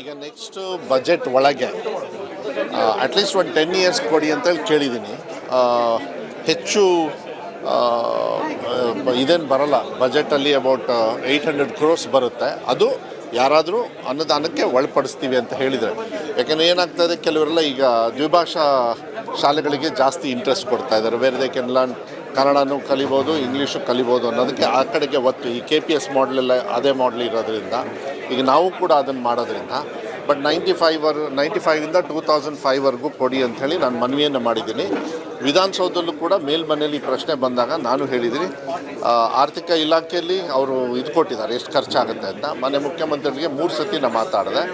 ಈಗ next budget ಒಳಗೆ at least ಒಂದು ಟೆನ್ ಇಯರ್ಸ್ ಕೊಡಿ ಅಂತೇಳಿ ಕೇಳಿದ್ದೀನಿ. ಹೆಚ್ಚು ಇದೇನು ಬರಲ್ಲ. ಬಜೆಟಲ್ಲಿ ಅಬೌಟ್ ಏಯ್ಟ್ ಹಂಡ್ರೆಡ್ ಕ್ರೋರ್ಸ್ ಬರುತ್ತೆ. ಅದು ಯಾರಾದರೂ ಅನ್ನದಾನಕ್ಕೆ ಒಳಪಡಿಸ್ತೀವಿ ಅಂತ ಹೇಳಿದರೆ. ಯಾಕೆಂದರೆ ಏನಾಗ್ತದೆ ಕೆಲವರೆಲ್ಲ ಈಗ ದ್ವಿಭಾಷಾ ಶಾಲೆಗಳಿಗೆ ಜಾಸ್ತಿ ಇಂಟ್ರೆಸ್ಟ್ ಕೊಡ್ತಾ ಇದ್ದಾರೆ. ವೇರ್ ದೇ ಕೆನ್ ಲರ್ನ್ ಕನ್ನಡನೂ ಕಲಿಬೋದು ಇಂಗ್ಲೀಷು ಕಲಿಬೋದು ಅನ್ನೋದಕ್ಕೆ ಆ ಕಡೆಗೆ ಒತ್ತು. ಈ ಕೆ ಪಿ ಎಸ್ ಮಾಡಲೆಲ್ಲ ಅದೇ ಮಾಡಲ್ ಇರೋದ್ರಿಂದ, ಈಗ ನಾವು ಕೂಡ ಅದನ್ನು ಮಾಡೋದ್ರಿಂದ ಬಟ್ ನೈಂಟಿ ಫೈವರ್ ನೈಂಟಿ ಫೈವಿಂದ ಟೂ ತೌಸಂಡ್ ಫೈವ್ವರೆಗೂ ಕೊಡಿ ಅಂಥೇಳಿ ನಾನು ಮನವಿಯನ್ನು ಮಾಡಿದ್ದೀನಿ. ವಿಧಾನಸೌಧದಲ್ಲೂ ಕೂಡ ಮೇಲ್ಮನೆಯಲ್ಲಿ ಪ್ರಶ್ನೆ ಬಂದಾಗ ನಾನು ಹೇಳಿದ್ದೀನಿ ಆರ್ಥಿಕ ಇಲಾಖೆಯಲ್ಲಿ ಅವರು ಇದು ಕೊಟ್ಟಿದ್ದಾರೆ, ಎಷ್ಟು ಖರ್ಚಾಗುತ್ತೆ ಅಂತ. ಮನೆ ಮುಖ್ಯಮಂತ್ರಿಗಳಿಗೆ ಮೂರು ಸತಿ ನಾನು ಮಾತಾಡಿದೆ.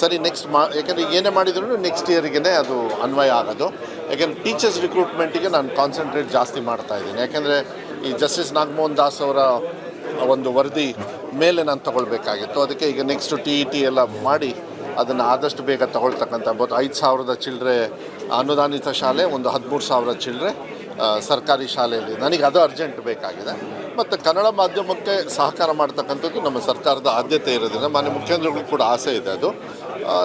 ಸರಿ ನೆಕ್ಸ್ಟ್ ಮಾ ಯಾಕಂದರೆ ಏನೇ ಮಾಡಿದ್ರು ನೆಕ್ಸ್ಟ್ ಇಯರ್ಗೆ ಅದು ಅನ್ವಯ ಆಗೋದು. ಯಾಕೆಂದರೆ ಟೀಚರ್ಸ್ ರಿಕ್ರೂಟ್ಮೆಂಟಿಗೆ ನಾನು ಕಾನ್ಸಂಟ್ರೇಟ್ ಜಾಸ್ತಿ ಮಾಡ್ತಾ ಇದ್ದೀನಿ. ಯಾಕೆಂದರೆ ಈ ಜಸ್ಟಿಸ್ ನಾಗಮೋಹನ್ ದಾಸ್ ಅವರ ಒಂದು ವರದಿ ಮೇಲೆ ನಾನು ತಗೊಳ್ಬೇಕಾಗಿತ್ತು. ಅದಕ್ಕೆ ಈಗ ನೆಕ್ಸ್ಟ್ ಟಿ ಇ ಟಿ ಎಲ್ಲ ಮಾಡಿ ಅದನ್ನು ಆದಷ್ಟು ಬೇಗ ತಗೊಳ್ತಕ್ಕಂಥ ಬೋದು ಐದು ಸಾವಿರದ ಚಿಲ್ಲರೆ ಅನುದಾನಿತ ಶಾಲೆ, ಒಂದು ಹದಿಮೂರು ಸಾವಿರ ಚಿಲ್ಲರೆ ಸರ್ಕಾರಿ ಶಾಲೆಯಲ್ಲಿ. ನನಗೆ ಅದು ಅರ್ಜೆಂಟ್ ಬೇಕಾಗಿದೆ. ಮತ್ತು ಕನ್ನಡ ಮಾಧ್ಯಮಕ್ಕೆ ಸಹಕಾರ ಮಾಡ್ತಕ್ಕಂಥದ್ದು ನಮ್ಮ ಸರ್ಕಾರದ ಆದ್ಯತೆ ಇರೋದ್ರಿಂದ ಮಾನ್ಯ ಮುಖ್ಯಮಂತ್ರಿಗಳು ಕೂಡ ಆಸೆ ಇದೆ ಅದು.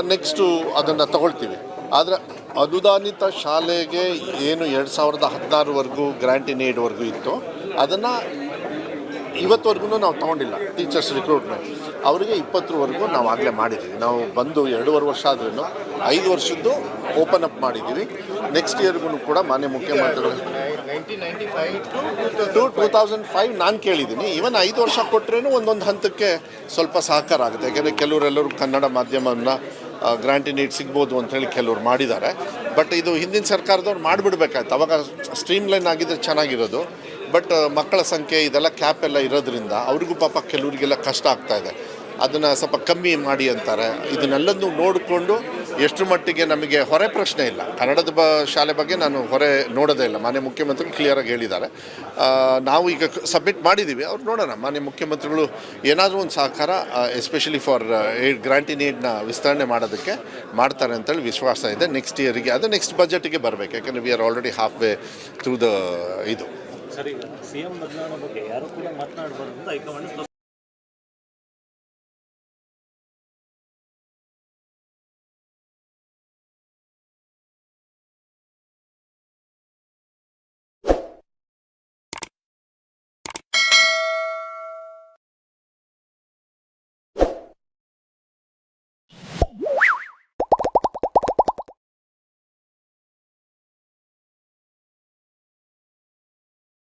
ನೆಕ್ಸ್ಟು ಅದನ್ನು ತಗೊಳ್ತೀವಿ. ಆದರೆ ಅನುದಾನಿತ ಶಾಲೆಗೆ ಏನು ಎರಡು ಸಾವಿರದ ಹದಿನಾರುವರೆಗೂ ಗ್ರ್ಯಾಂಟಿ ನೀಡುವರೆಗೂ ಇತ್ತು. ಅದನ್ನು ಇವತ್ತವರೆಗೂ ನಾವು ತೊಗೊಂಡಿಲ್ಲ ಟೀಚರ್ಸ್ ರಿಕ್ರೂಟ್ಮೆಂಟ್ ಅವರಿಗೆ ಇಪ್ಪತ್ತರವರೆಗೂ ನಾವು ಆಗಲೇ ಮಾಡಿದ್ದೀವಿ ನಾವು ಬಂದು ಎರಡೂವರೆ ವರ್ಷ ಆದ್ರೂ ಐದು ವರ್ಷದ್ದು ಓಪನ್ ಅಪ್ ಮಾಡಿದ್ದೀವಿ. ನೆಕ್ಸ್ಟ್ ಇಯರ್ಗೂ ಕೂಡ ಮಾನ್ಯ ಮುಖ್ಯಮಂತ್ರಿಗಳು. ಟು ಟೂ ತೌಸಂಡ್ ಫೈವ್ ನಾನು ಕೇಳಿದ್ದೀನಿ. ಈವನ್ ಐದು ವರ್ಷ ಕೊಟ್ಟರೇನು ಒಂದೊಂದು ಹಂತಕ್ಕೆ ಸ್ವಲ್ಪ ಸಹಕಾರ ಆಗುತ್ತೆ. ಯಾಕೆಂದರೆ ಕೆಲವರೆಲ್ಲರೂ ಕನ್ನಡ ಮಾಧ್ಯಮವನ್ನು ಗ್ರಾಂಟಿ ನೀಡ್ ಸಿಗ್ಬೋದು ಅಂತೇಳಿ ಕೆಲವ್ರು ಮಾಡಿದ್ದಾರೆ. ಬಟ್ ಇದು ಹಿಂದಿನ ಸರ್ಕಾರದವ್ರು ಮಾಡಿಬಿಡ್ಬೇಕಾಯ್ತು. ಅವಾಗ ಸ್ಟ್ರೀಮ್ ಲೈನ್ ಆಗಿದ್ರೆ ಚೆನ್ನಾಗಿರೋದು. ಬಟ್ ಮಕ್ಕಳ ಸಂಖ್ಯೆ ಇದೆಲ್ಲ ಕ್ಯಾಪ್ ಎಲ್ಲ ಇರೋದ್ರಿಂದ ಅವ್ರಿಗೂ ಪಾಪ ಕೆಲವರಿಗೆಲ್ಲ ಕಷ್ಟ ಆಗ್ತಾ ಇದೆ. ಅದನ್ನು ಸ್ವಲ್ಪ ಕಮ್ಮಿ ಮಾಡಿ ಅಂತಾರೆ. ಇದನ್ನೆಲ್ಲದನ್ನು ನೋಡಿಕೊಂಡು ಎಷ್ಟು ಮಟ್ಟಿಗೆ ನಮಗೆ ಹೊರೆ ಪ್ರಶ್ನೆ ಇಲ್ಲ. ಕನ್ನಡದ ಬ, ಶಾಲೆ ಬಗ್ಗೆ ನಾನು ಹೊರೆ ನೋಡೋದೇ ಇಲ್ಲ. ಮಾನ್ಯ ಮುಖ್ಯಮಂತ್ರಿಗಳು ಕ್ಲಿಯರಾಗಿ ಹೇಳಿದ್ದಾರೆ. ನಾವು ಈಗ ಸಬ್ಮಿಟ್ ಮಾಡಿದ್ದೀವಿ. ಅವ್ರು ನೋಡೋಣ. ಮಾನ್ಯ ಮುಖ್ಯಮಂತ್ರಿಗಳು ಏನಾದರೂ ಒಂದು ಸಹಕಾರ ಎಸ್ಪೆಷಲಿ ಫಾರ್ ಏಡ್ ಗ್ರಾಂಟ್ ವಿಸ್ತರಣೆ ಮಾಡೋದಕ್ಕೆ ಮಾಡ್ತಾರೆ ಅಂತೇಳಿ ವಿಶ್ವಾಸ ಇದೆ. ನೆಕ್ಸ್ಟ್ ಇಯರಿಗೆ ಅದು ನೆಕ್ಸ್ಟ್ ಬಜೆಟ್ಗೆ ಬರಬೇಕು. ಯಾಕಂದರೆ we are already half way through the ಇದು. ಸರಿ ಸಿಎಂ ಬದಲಾವಣೆ ಬಗ್ಗೆ ಯಾರು ಕೂಡ ಮಾತನಾಡಬಾರ್ದು ಅಂತ ಹೈಕಮಾಂಡ್